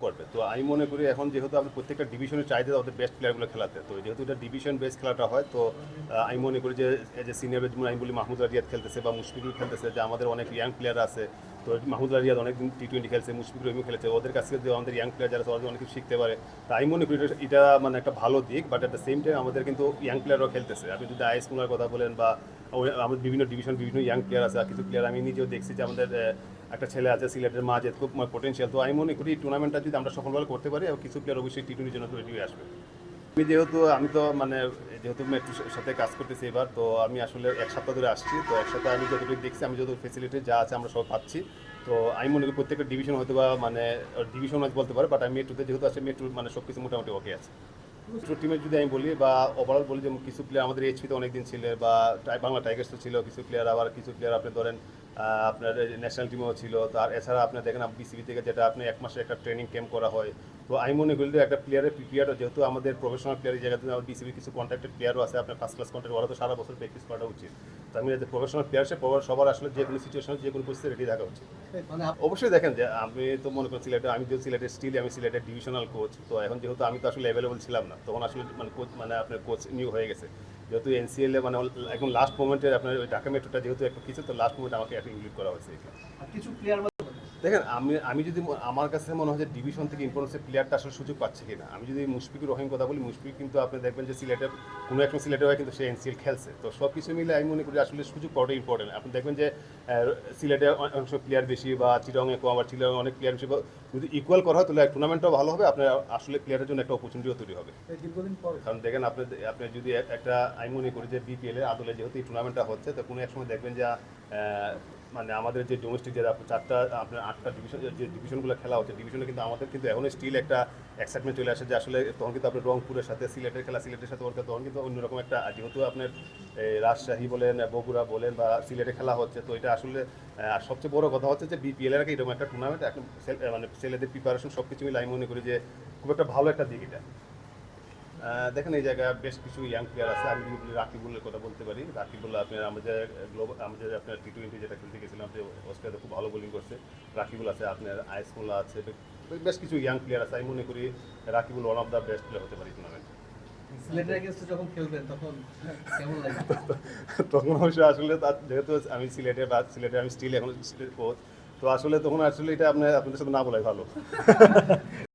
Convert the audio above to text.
করবে। তো আমি মনে করি এখন যেহেতু আপনি প্রত্যেকটা ডিভিশনের চাহিদা ওদের বেস্ট প্লেয়ারগুলো খেলাতে। তো যেহেতু এটা ডিভিশন বেস খেলাটা হয়, তো আমি মনে করি যে যে সিনিয়র যেমন আমি বলি মাহমুদ রিয়াদ খেলতেছে বা মুশফিকুল খেলতেছে, যে আমাদের অনেক ইয়াং প্লেয়ার আছে। তো মাহমুদ রিয়াদ অনেকদিন টি টোয়েন্টি খেলছে মুশফিকুর রহিমও খেলেছে। ওদের কাছ থেকে আমাদের ইয়াং প্লেয়ার যারা ওরা অনেক কিছু শিখতে পারে। তাই আমি মনে করি এটা- মানে একটা ভালো দিক but at the same time আমাদের কিন্তু ইয়াং প্লেয়াররাও খেলতেছে। আপনি যদি আইএস কুলার কথা বলেন বা আমাদের বিভিন্ন ডিভিশন বিভিন্ন ইয়াং প্লেয়ার আছে, আর কিছু প্লেয়ার আমি নিজেও দেখছি যে আমাদের একটা ছেলে আছে, সিলেটের মাঝে খুব পটেনশিয়াল তো আমি মনে করি এই টুর্নামেন্টটা যদি আমরা সফলভাবে করতে পারি এবং কিছু প্লেয়ার অবশ্যই টি টোয়েন্টির জন্য তৈরি আসবে। আমি যেহেতু, আমি তো মানে যেহেতু মেট্রোর সাথে কাজ করতেছি এবার, তো আমি আসলে এক সপ্তাহ ধরে আসছি। তো এক আমি যতটুকু দেখছি, আমি যত ফেসিলিটি যা আছে আমরা সব পাচ্ছি। তো আমি মনে করি প্রত্যেকটা ডিভিশন হয়তো বা মানে ডিভিশন ওয়াইজ বলতে পারে বাট আমি মেট্রোতে যেহেতু আছে মেট্রো মানে সব কিছু মোটামুটি ওকে আছে। মেট্রো টিমের যদি আমি বলি, বা ওভারঅল বলি যে কিছু প্লেয়ার আমাদের এইচপিতে অনেকদিন ছিল, বা বাংলা টাইগার্সও ছিল, কিছু প্লেয়ার আবার, কিছু প্লেয়ার আপনি ধরেন আপনার ন্যাশনাল টিমেও ছিল তার এছাড়া আপনি দেখেন বিসিবি থেকে যেটা আপনি এক মাসে একটা ট্রেনিং ক্যাম্প করা হয়। তো আমি মনে করি যে একটা প্লেয়ারের প্রিপেয়ার যেহেতু আমাদের প্রফেশনাল প্লেয়ার এই জায়গাতে আমার বিসিবি কিছু কন্ট্রাক্টেড প্লেয়ারও আছে আপনার ফার্স্ট ক্লাস কন্ট্রাক্ট ওরা তো সারা বছর প্র্যাকটিস করা উচিত। তো আমি প্রফেশনাল প্লেয়ার সে সবার আসলে যে কোনো সিচুয়েশনে যে কোনো পরিস্থিতি রেডি থাকা উচিত। মানে অবশ্যই দেখেন যে আমি তো মনে করি সিলেটে আমি যেহেতু সিলেটের স্টিল আমি সিলেটের ডিভিশনাল কোচ তো এখন যেহেতু আমি তো আসলে অ্যাভেলেবল ছিলাম না তখন আসলে মানে কোচ মানে আপনার কোচ নিউ হয়ে গেছে। যেহেতু এনসিএল মানে একদম লাস্ট মোমেন্টে আপনার ওই ঢাকা মেট্রোটা যেহেতু একটু কিছু, তো লাস্ট মোমেন্টে আমাকে একটু ইনক্লুড করা হয়েছে কিছু প্লেয়ার দেখেন আমি আমি যদি আমার কাছে মনে হয় যে ডিভিশন থেকে ইম্পর্টেন্সের প্লেয়ারটা আসলে সুযোগ পাচ্ছে কিনা আমি যদি মুশফিকুর রহিম কথা বলি মুশফিক কিন্তু আপনি দেখবেন যে সিলেটের কোনো একটা সিলেটের হয় কিন্তু সে এনসিএল খেলছে। তো সব কিছু মিলে আমি মনে করি আসলে সুযোগ পাওয়াটা ইম্পর্টেন্ট আপনি দেখবেন যে সিলেটে অ- অংশ প্লেয়ার বেশি বা চিরঙে কম আবার চিরঙে অনেক প্লেয়ার বেশি যদি ইকুয়াল করা হয় তাহলে টুর্নামেন্টটাও ভালো হবে আপনার আসলে প্লেয়ারের জন্য একটা অপরচুনিটিও তৈরি হবে। কারণ দেখেন আপনি আপনি যদি একটা আমি মনে করি যে বিপিএল এর আদলে যেহেতু এই টুর্নামেন্টটা হচ্ছে তো কোনো এক সময় দেখবেন যে মানে আমাদের যে ডোমেস্টিক যে আপনার চারটা, আপনার আটটা ডিভিশন যে ডিভিশনগুলো খেলা হচ্ছে ডিভিশনে কিন্তু আমাদের কিন্তু এখনও স্টিল একটা এক্সাইটমেন্ট চলে আসে যে আসলে তখন কিন্তু আপনার রংপুরের সাথে, সিলেটের খেলা, সিলেটের সাথে ওর তখন কিন্তু অন্যরকম একটা যেহেতু আপনার রাজশাহী বলেন, বগুড়া বলেন বা সিলেটে খেলা হচ্ছে, তো এটা আসলে আর সবচেয়ে বড় কথা হচ্ছে যে বিপিএল এর এরকম একটা টুর্নামেন্ট এখন মানে ছেলেদের প্রিপারেশন সব কিছু মিলে আমি মনে করি যে খুব একটা ভালো একটা দিক এটা। দেখেন এই জায়গায় বেশ কিছু ইয়াং প্লেয়ার আছে। আমি যদি বলি রাকিবুলের কথা বলতে পারি রাকিবুল আপনার আমাদের গ্লোবাল আমাদের আপনার টি টোয়েন্টি যেটা খেলতে গেছিলাম যে অস্ট্রেলিয়াতে খুব ভালো বোলিং করছে। রাকিবুল আছে আপনার আইস আইসমুল্লা আছে বেশ কিছু ইয়াং প্লেয়ার আছে। আমি মনে করি Rakibul one of the best player হতে পারি টুর্নামেন্ট তখন অবশ্য আসলে তার যেহেতু আমি সিলেটে বা সিলেটে আমি স্টিল এখন কোচ তো আসলে তখন আসলে এটা আপনার আপনাদের সাথে না বলাই ভালো।